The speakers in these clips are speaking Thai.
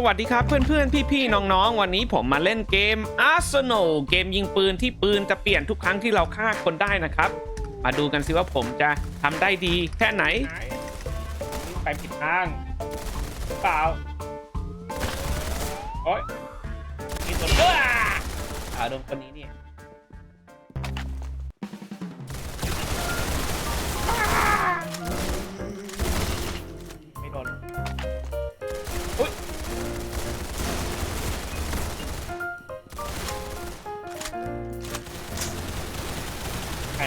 สวัสดีครับเพื่อนๆ พี่ๆ น้องๆ วันนี้ผมมาเล่นเกม Arsenal เกมยิงปืนที่ปืนจะเปลี่ยนทุกครั้งที่เราฆ่าคนได้นะครับ มาดูกันสิว่าผมจะทำได้ดีแค่ไหน ไปผิดทางหรือเปล่าโอ๊ยมีคนเอออ่าโดนคนนี้เนี่ย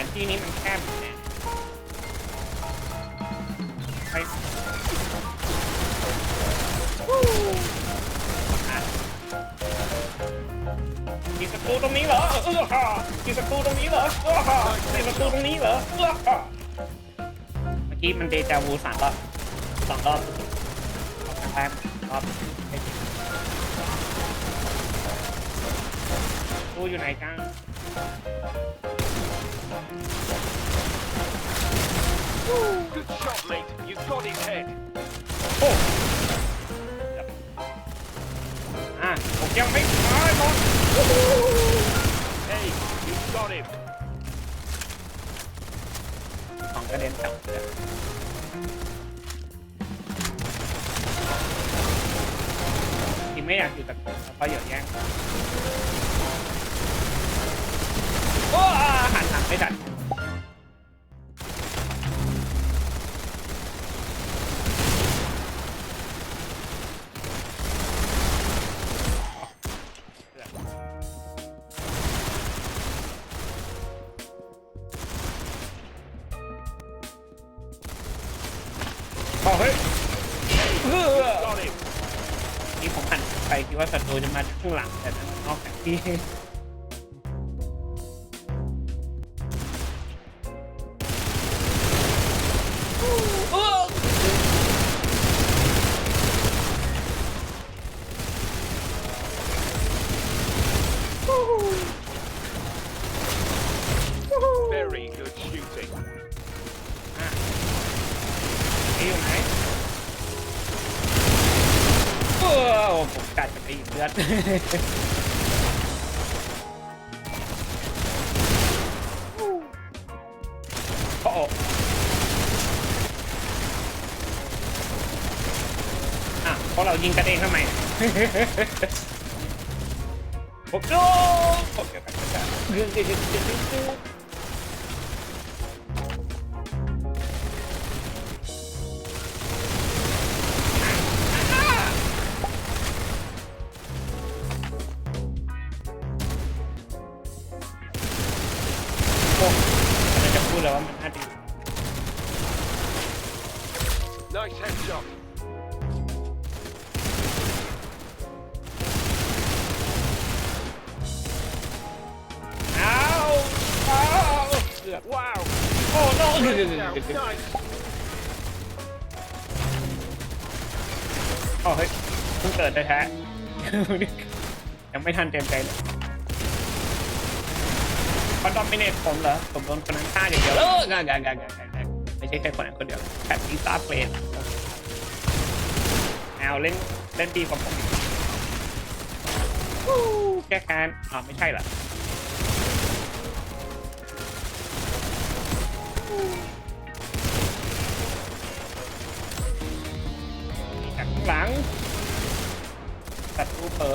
นที่นี้มันแคบแน่ไปมีศัตรูตรงนี้เหรอเออฮ่ามีศัตรูตรงนี้เหรอเออฮ่ามีศัตรูตรงนี้เหรอเออฮ่าเมื่อกี้มันเดจาวูสามรอบสองรอบรอบแรกรอบตู้อยู่ไหนกัน Good shot, mate. You got his head. โอ้อะผมยังไม่ตายหมด Hey, you got him. ของกระเด็นกลับเลยทีมไม่อยากอยู่กับผมเพราะเดี๋ยวแย่งโอ้อ่าหันหลัง ไม่ทันบอกเฮ้ยเออ Got him. นี่ผมหันไปคิดว่าศัตรูจะมาจากข้างหลังแต่นั้นนอกจากที่ อีกเลือด โอ้โหอะเพราะเรายิงกันเองทำไมผมโดนผมจะไปจะ อ้โน Now, nice. โอ้เฮ้ยเพิ่งเกิดแท้ๆยังไม่ทันเต็มใจเลยเขาดอมิเนตผมเหรอ ผมโดนคนนั้นฆ่าอย่างเดียวเออกากากากากาไม่ใช่แค่คนนั้นคนเดียวแคทอีสตาร์เฟรนเอาเล่นเล่นดีกว่าผมอีกวู้แก้แค้นอ๋อไม่ใช่เหรอ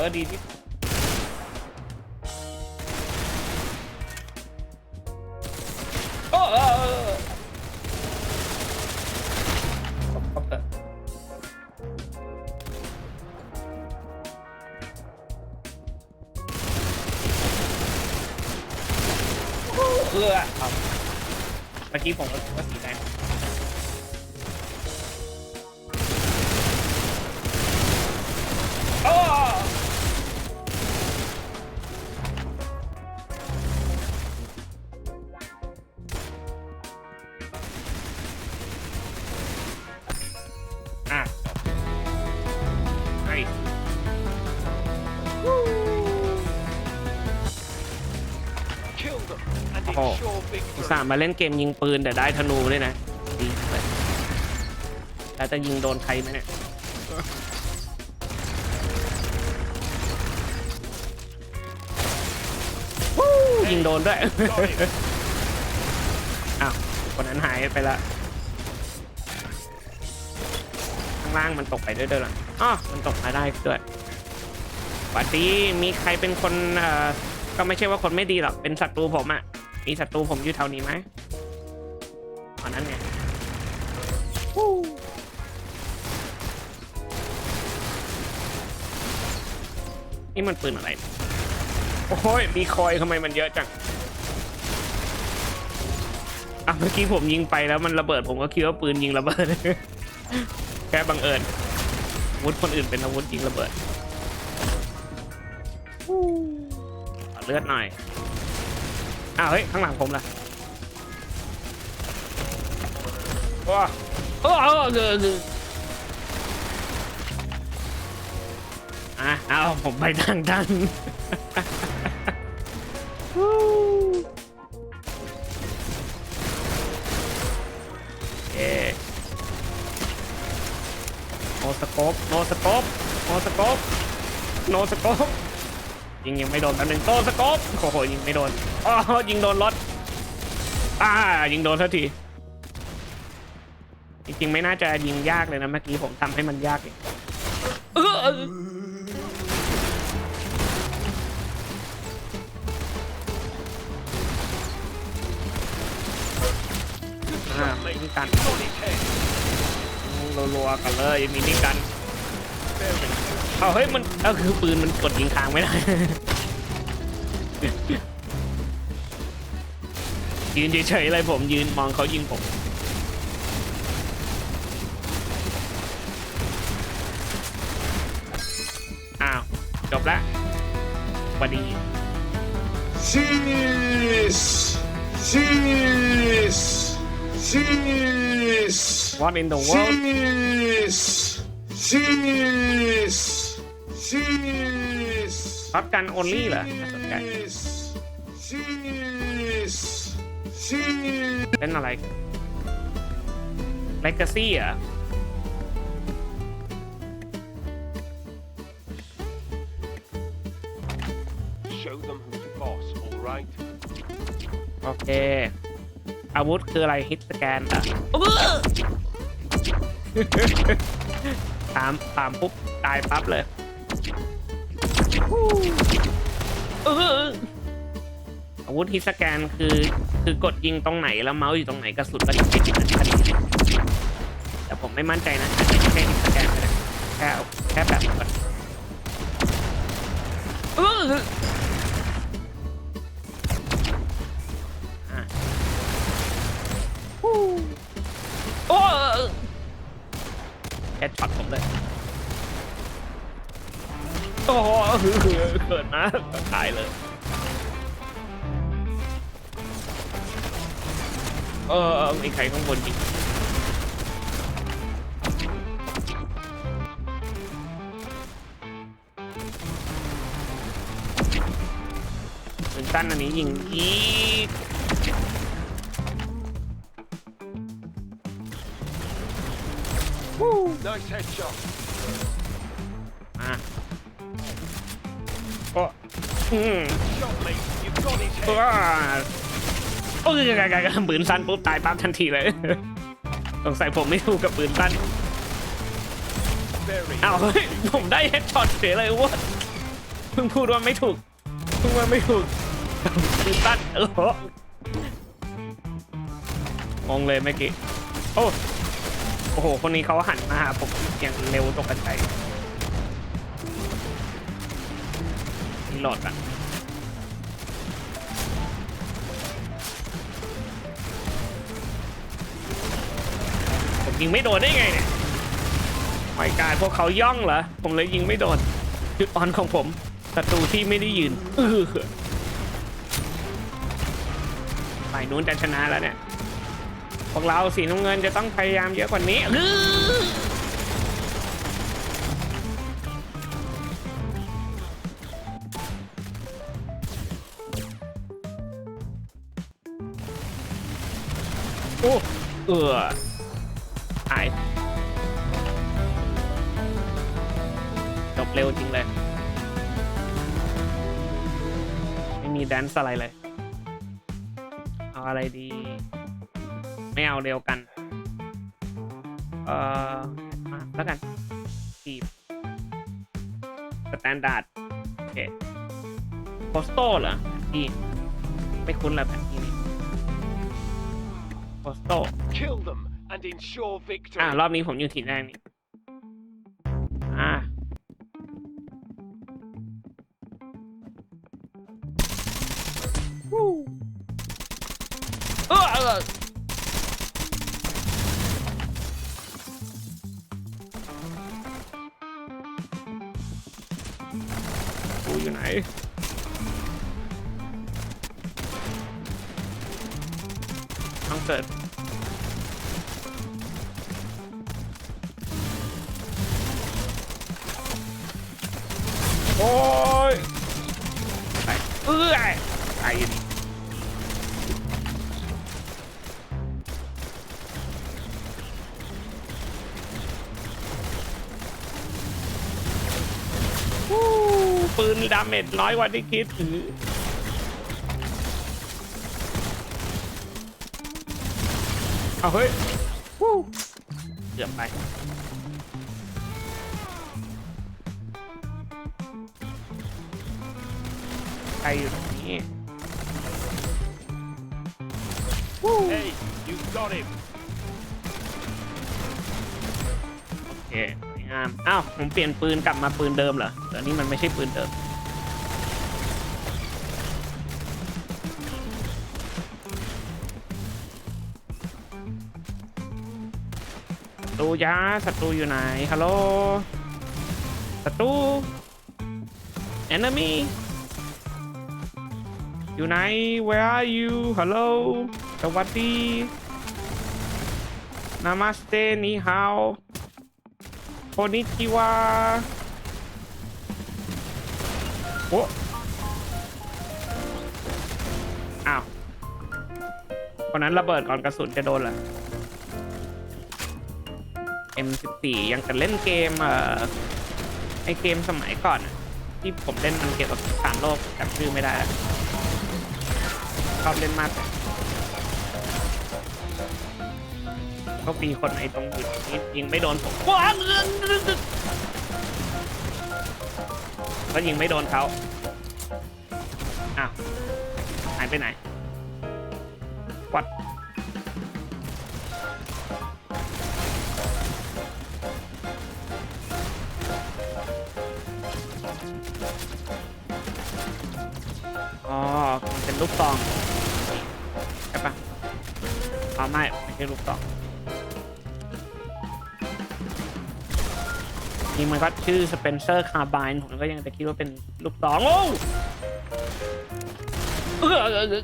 รูเผลอดีที่โอ้เออเมื่อกี้ผมก็สีแดง โอ้อสามมาเล่นเกมยิงปืนแต่ได้ธนูด้วยนะดีแล้วจะยิงโดนใครไหมเนี่ยวูวยิงโดนด้วย อ้าว คนนั้นหายไปละ ข้างล่างมันตกไปด้วยด้วยหรออ๋อมันตกมาได้ด้วยวัดดีมีใครเป็นคนเอ่อก็ไม่ใช่ว่าคนไม่ดีหรอก เป็นศัตรูผมอะ มีศัตรูผมอยู่แถวนี้ไหมอ๋อนนั้นไงนี่มันปืนอะไร โอ้ย มีคอยทำไมมันเยอะจัง อะ เมื่อกี้ผมยิงไปแล้วมันระเบิดผมก็คิดว่าปืนยิงระเบิด แค่บังเอิญอาวุธคนอื่นเป็นอาวุธยิงระเบิดขอเลือดหน่อย อ้าวเฮ้ยข้างหลังผมล่ะว้าโอ้โหเออเอออะเอาผมไปทางดันวู้เอโนสโคปโนสโคปโนสโคปโนสโคป ยิงยังไม่โดนอันหนึ่งโนสโคปโอ้โหยิงไม่โดนอ๋อยิงโดนรถอ่ายิงโดนทันทีจริงๆไม่น่าจะยิงยากเลยนะเมื่อกี้ผมทำให้มันยากเองอ่าม่มีการ Got his head. รัวๆกันเลยมินิกัน เอาเฮ้ยมันเออคือปืนมันกดยิงค้างไม่ได้ ยืนเฉยๆเลยผมยืนมองเขายิงผม อ้าว จบแล้วสวัสดี Cheese! Cheese! Cheese! What in the world Cheese! Cheese! Cheese! พับกัน only เหรอน่าสนใจ Cheese! Cheese! Cheese! เล่นอะไร Legacy เหรอ Show them who's boss, all right? โอเค อาวุธคืออะไรฮิตสแกนอ่ะ ถามถามปุ๊บตายปั๊บเลยเอออาวุธฮิตสแกนคือ คือกดยิงตรงไหนแล้วเมาส์อยู่ตรงไหนกระสุนก็จะติดทันทีแต่ผมไม่มั่นใจนะอาจจะแค่ฮิตสแกนแค่แค่แบบเออ แค่ช็อตผมเลย โอ้โหเกิดนะตายเลยเออมีใครข้างบนจริงปืนสั้นอันนี้ยิงอีก Nice headshot. อะก็อืม Shot, mate. You've got his ตัว head. โอ้ยปืนสั้นปุ๊บตายปั๊บทันทีเลย สงสัยผมไม่ถูกกับปืนสั้น Very อ้าวเฮ้ยผมได้เฮดช็อตเฉยเลยเว่าเพิ่งพูดว่าไม่ถูกเพิ่งว่าไม่ถูกปืนสั้นโอ้โหงงเลยเมื่อกี้ โอ้โอ้โห คนนี้เขาหันมาหาผมอย่างเร็วตกกระใจรีโหลอดอะผมยิงไม่โดนได้ไงเนี่ยไม่กายพวกเขาย่องเหรอ ผมเลยยิงไม่โดน จุดอ่อนของผมศัตรูที่ไม่ได้ยืนเออฝ่ายนู้นจะชนะแล้วเนี่ย วกเราสีน้ำเงินจะต้องพยายามเยอะกว่านี้โอ้เออตายจบเร็วจริงเลย ไม่มีแดนซ์อะไรเลย เอาอะไรดี ไม่เอาเดียวกัน เอ่อมาแล้วกันทีมสแตนดาร์ดโอเคโพสโต้เหรอที่ไม่คุ้นเลยแบบนี้นี่โพสโต้ Kill them and ensure อะ victory. รอบนี้ผมอยู่ทีมแรกนี่อะวู้เออายู่ไหนต้องเกิดโอ้ยไปเอื้อยไปดิ ปืนดาเมจน้อยกว่าที่คิดถือเอาเฮ้ยวู้เกือบไปใครอยู่ตรงนี้ Hey, you got him. โอเคสวยงาม อ้าว ผมเปลี่ยนปืนกลับมาปืนเดิมเหรอเดี๋ยวนี้มันไม่ใช่ปืนเดิม รูยะศัตรูอยู่ไหนฮัลโหลศัตรู enemy อยู่ไหน where are you ฮัลโหลสวัสดี Namaste นี่ฮาวโคนิชิวาโอ้อ้าวคนนั้นระเบิดก่อนกระสุนจะโดนเหรอ M14 ยังจะเล่นเกมเอ่อไอเกมสมัยก่อนอะที่ผมเล่นมันเกี่ยวกับสงครามโลกจำชื่อไม่ได้แล้วชอบเล่นมากก็มีคนไอ้ตรงหินนี้ยิงไม่โดนผมว้าวก็ยิงไม่โดนเขาอ้าวหายไปไหน ลูกซองใช่ปะอ๋อไม่ไม่ใช่ลูกซองนี่มันก็ชื่อสเปนเซอร์คาร์บายผมก็ยังจะคิดว่าเป็นลูกซองโอ้เออเออเออ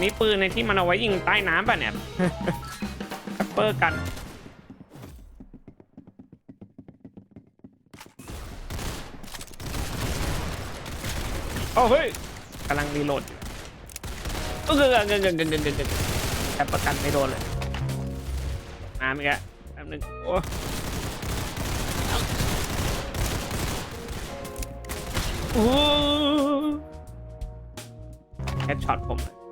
มีปืนในที่มันเอาไว้ยิงใต้น้ำป่ะเนี่ยแคปเปอร์กัน เอ้าเฮ้ยกำลังรีโหลดอยู่เงินเงินเงินเงินเงินเงินเงินแต่ประกันไม่โดนเลยมาอีกแล้วแป๊บนึงโอ้โอ้แคชช็อตผมเลย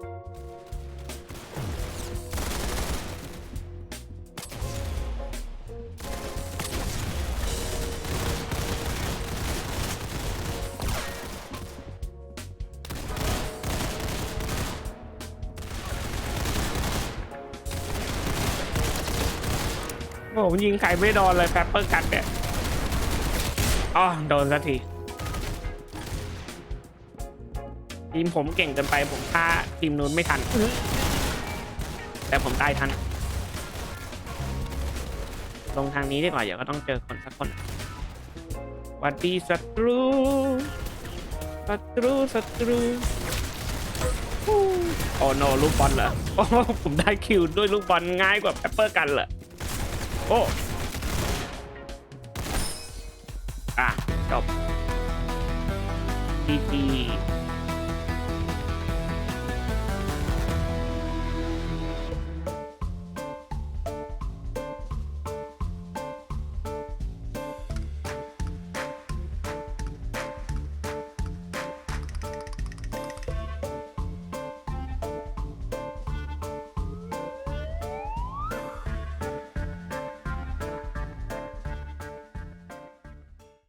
ผมยิงใครไม่โดนเลยแปปเปอร์กัดเนี่ยอ๋อโดนสักทีทีมผมเก่งเกินไปผมฆ่าทีมนู้นไม่ทัน แต่ผมตายทัน ลงทางนี้ดีกว่าเดี๋ยวก็ต้องเจอคนสักคนวัดดีศัตรูศัตรูศัตรูโอ้โนลูกบอลเหรอโอ้ผมได้คิวด้วยลูกบอลง่ายกว่าแปปเปอร์กันเหรอ โอ้ อะ จบ GG